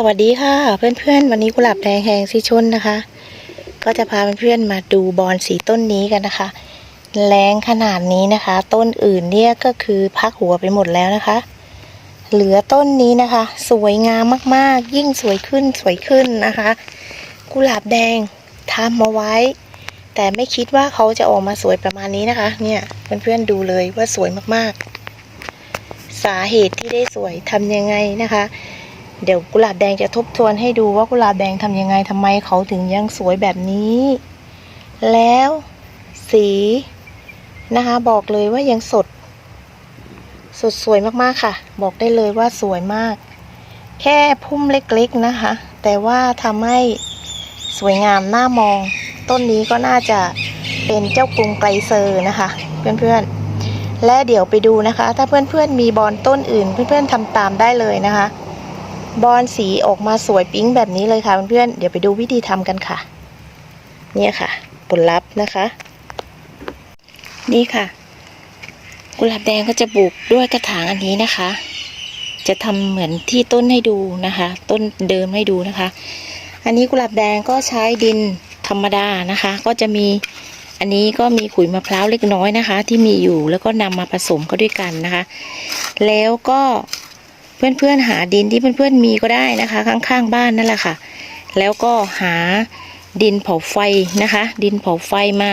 สวัสดีค่ะ เพื่อนๆ วันนี้กุหลาบแดงแหงสีชนนะคะ ก็จะพาเพื่อนๆมาดูบอนสีต้นนี้กันนะคะ แรงขนาดนี้นะคะ ต้นอื่นเนี่ยก็คือพักหัวไปหมดแล้วนะคะ เหลือต้นนี้นะคะ สวยงามมากๆ ยิ่งสวยขึ้นสวยขึ้นนะคะ กุหลาบแดงทำมาไว้ แต่ไม่คิดว่าเขาจะออกมาสวยประมาณนี้นะคะ เนี่ยเพื่อนๆดูเลยว่าสวยมากๆ สาเหตุที่ได้สวยทำยังไงนะคะ เดี๋ยวกุหลาบแดงจะทบทวนให้ดูว่ากุหลาบแดงทำยังไงทำไมเขาถึงยังสวยแบบนี้ แล้วสีนะคะ บอกเลยว่ายังสด สดสวยมากๆค่ะ บอกได้เลยว่าสวยมาก แค่พุ่มเล็กๆนะคะ แต่ว่าทำให้สวยงามน่ามอง ต้นนี้ก็น่าจะเป็นเจ้ากรุงไกรเซอร์นะคะ เพื่อนๆ และเดี๋ยวไปดูนะคะ ถ้าเพื่อนๆมีบอลต้นอื่น เพื่อนๆทำตามได้เลยนะคะ บอลสีออกมาสวยปิ๊งแบบนี้เลยค่ะเพื่อนๆเดี๋ยวไปดูวิธีทำกันค่ะ เนี่ยค่ะ ผลลัพธ์นะคะ นี่ค่ะ กุหลาบแดงก็จะปลูกด้วยกระถางอันนี้นะคะ จะทำเหมือนที่ต้นให้ดูนะคะ ต้นเดิมให้ดูนะคะ อันนี้กุหลาบแดงก็ใช้ดินธรรมดานะคะ ก็จะมีอันนี้ก็มีขุยมะพร้าวเล็กน้อยนะคะ ที่มีอยู่แล้วก็นำมาผสมเข้าด้วยกันนะคะ แล้วก็ เพื่อนๆหาดินที่เพื่อนๆมีก็ได้นะคะ ข้างๆบ้านนั่นแหละค่ะ แล้วก็หาดินเผาไฟนะคะ ดินเผาไฟมา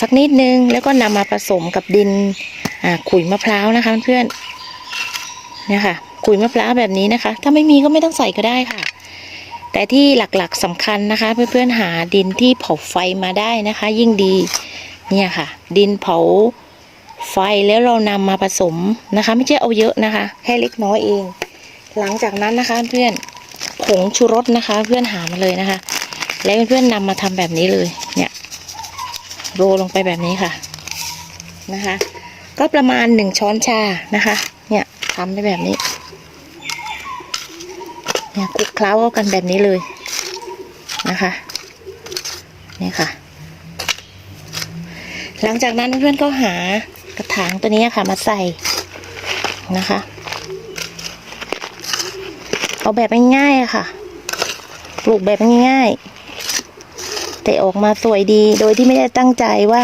สักนิดนึง แล้วก็นำมาผสมกับดินขุยมะพร้าวนะคะเพื่อนๆเนี่ยค่ะขุยมะพร้าวแบบนี้นะคะ ถ้าไม่มีก็ไม่ต้องใส่ก็ได้ค่ะ แต่ที่หลักๆสำคัญนะคะ เพื่อนๆหาดินที่เผาไฟมาได้นะคะ ยิ่งดีเนี่ยค่ะ ดินเผา ไฟแล้วเรานำมาผสมนะคะ ไม่ใช่เอาเยอะนะคะ แค่เล็กน้อยเอง หลังจากนั้นนะคะเพื่อนผงชูรสนะคะ เพื่อนหามาเลยนะคะ แล้วเพื่อนนำมาทำแบบนี้เลยเนี่ยโรลงไปแบบนี้ค่ะนะคะ ก็ประมาณหนึ่งช้อนชานะคะ เนี่ยทำได้แบบนี้เนี่ยคลุกเคล้ากันแบบนี้เลยนะคะนี่ค่ะ หลังจากนั้นเพื่อนๆก็หากระถางตัวนี้ค่ะมาใส่นะคะ เอาแบบง่ายๆค่ะ ปลูกแบบง่ายๆ แต่ออกมาสวยดีโดยที่ไม่ได้ตั้งใจว่า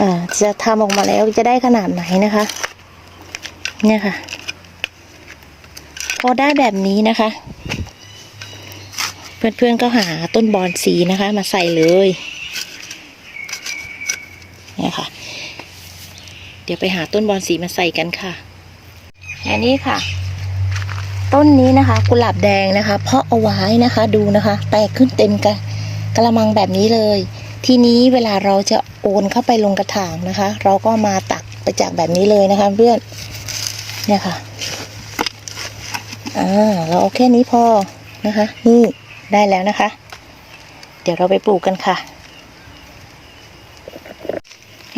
อ่าจะทำออกมาแล้วจะได้ขนาดไหนนะคะ เนี่ยค่ะ พอได้แบบนี้นะคะ เพื่อนๆก็หาต้นบอนสีนะคะ มาใส่เลย เนี่ยค่ะ เดี๋ยวไปหาต้นบอนสีมาใส่กันค่ะอันนี้ค่ะ ต้นนี้นะคะ กุหลาบแดงนะคะ เพาะเอาไว้นะคะดูนะคะ แตกขึ้นเต็มกระกระมังแบบนี้เลย ทีนี้เวลาเราจะโอนเข้าไปลงกระถางนะคะ เราก็มาตักไปจากแบบนี้เลยนะคะเพื่อนเนี่ยค่ะอ่าเราเอาแค่นี้พอนะคะ นี่ได้แล้วนะคะ เดี๋ยวเราไปปลูกกันค่ะ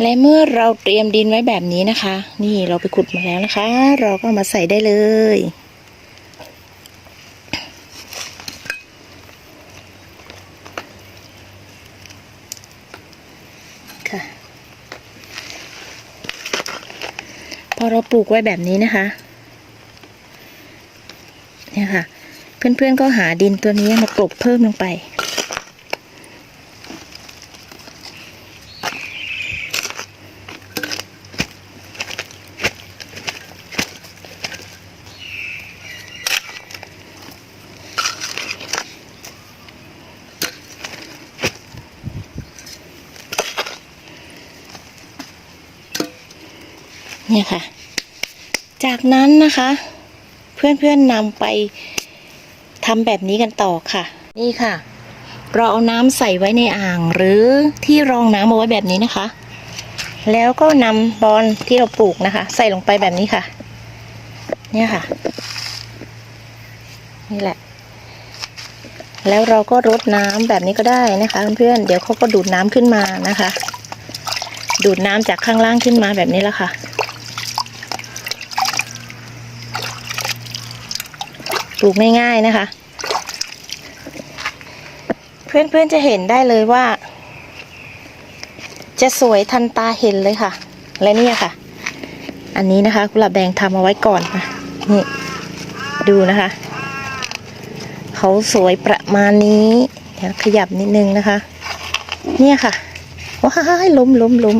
และเมื่อเราเตรียมดินไว้แบบนี้นะคะ นี่เราไปขุดมาแล้วนะคะ เราก็ามาใส่ได้เลย ค่ะ พอเราปลูกไว้แบบนี้นะคะ เนี่ยค่ะ เพื่อนๆก็หาดินตัวนี้มากลบเพิ่มลงไป เนี่ยค่ะ จากนั้นนะคะ เพื่อนๆนำไปทำแบบนี้กันต่อค่ะ นี่ค่ะ เราเอาน้ำใส่ไว้ในอ่างหรือที่รองน้ำเอาไว้แบบนี้นะคะ แล้วก็นำบอลที่เราปลูกนะคะ ใส่ลงไปแบบนี้ค่ะ เนี่ยค่ะ นี่แหละ แล้วเราก็รดน้ำแบบนี้ก็ได้นะคะ เพื่อนๆเดี๋ยวเขาก็ดูดน้ำขึ้นมานะคะ ดูดน้ำจากข้างล่างขึ้นมาแบบนี้แล้วค่ะ ปลูกง่ายๆนะคะ เพื่อนๆจะเห็นได้เลยว่า จะสวยทันตาเห็นเลยค่ะ และนี่ค่ะ อันนี้นะคะกุหลาบแดงทำเอาไว้ก่อนนะนี่ดูนะคะ เขาสวยประมาณนี้เดี๋ยวขยับนิดนึงนะคะ เนี่ยค่ะว้ายล้มล้มล้ม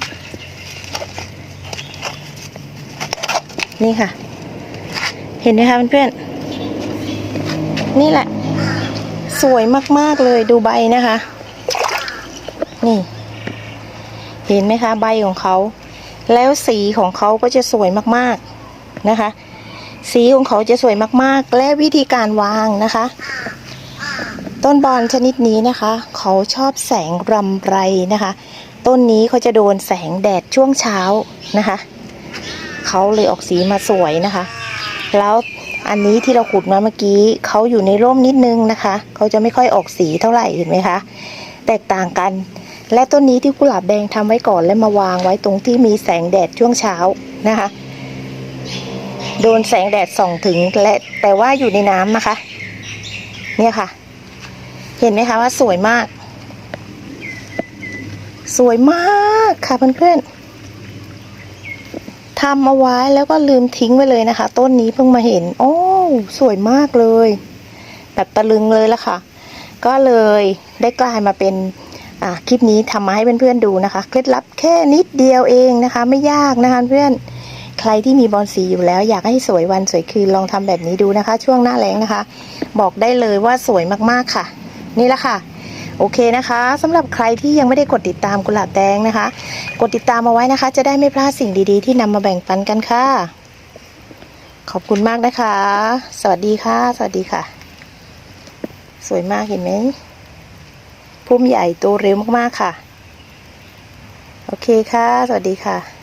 นี่ค่ะ เห็นไหมคะเพื่อนๆ นี่แหละ สวยมาก ๆ เลยดูใบนะคะ นี่ เห็นไหมคะ ใบของเขา แล้วสีของเขาก็จะสวยมากๆนะคะ สีของเขาจะสวยมากๆ และวิธีการวางนะคะ ต้นบอนชนิดนี้นะคะ เขาชอบแสงรำไรนะคะ ต้นนี้เขาจะโดนแสงแดดช่วงเช้านะคะ เขาเลยออกสีมาสวยนะคะ แล้ว อันนี้ที่เราขุดมาเมื่อกี้เขาอยู่ในร่มนิดนึงนะคะเขาจะไม่ค่อยออกสีเท่าไหร่เห็นไหมคะ แตกต่างกัน และต้นนี้ที่กุหลาบแดงทำไว้ก่อนและมาวางไว้ตรงที่มีแสงแดดช่วงเช้านะคะ โดนแสงแดดส่องถึงและแต่ว่าอยู่ในน้ำนะคะ เนี่ยค่ะ เห็นไหมคะว่าสวยมาก สวยมากค่ะเพื่อนๆ ทำเอาไว้แล้วก็ลืมทิ้งไว้เลยนะคะ ต้นนี้เพิ่งมาเห็น โอ้สวยมากเลย แบบตะลึงเลยละค่ะ ก็เลยได้กลายมาเป็นอ่าคลิปนี้ทำมาให้เพื่อนๆดูนะคะเคล็ดลับแค่นิดเดียวเองนะคะ ไม่ยากนะคะเพื่อนใครที่มีบอลสีอยู่แล้ว อยากให้สวยวันสวยคืนลองทำแบบนี้ดูนะคะ ช่วงหน้าแรงนะคะ บอกได้เลยว่าสวยมากๆค่ะ นี่ละค่ะ โอเคนะคะสำหรับใครที่ยังไม่ได้กดติดตามกุหลาบแดงนะคะ กดติดตามเอาไว้นะคะ จะได้ไม่พลาดสิ่งดีๆ ที่นำมาแบ่งปันกันค่ะ ขอบคุณมากนะคะ สวัสดีค่ะ สวัสดีค่ะ สวยมากเห็นไหมพุ่มใหญ่โตเร็วมากๆค่ะ โอเคค่ะ สวัสดีค่ะ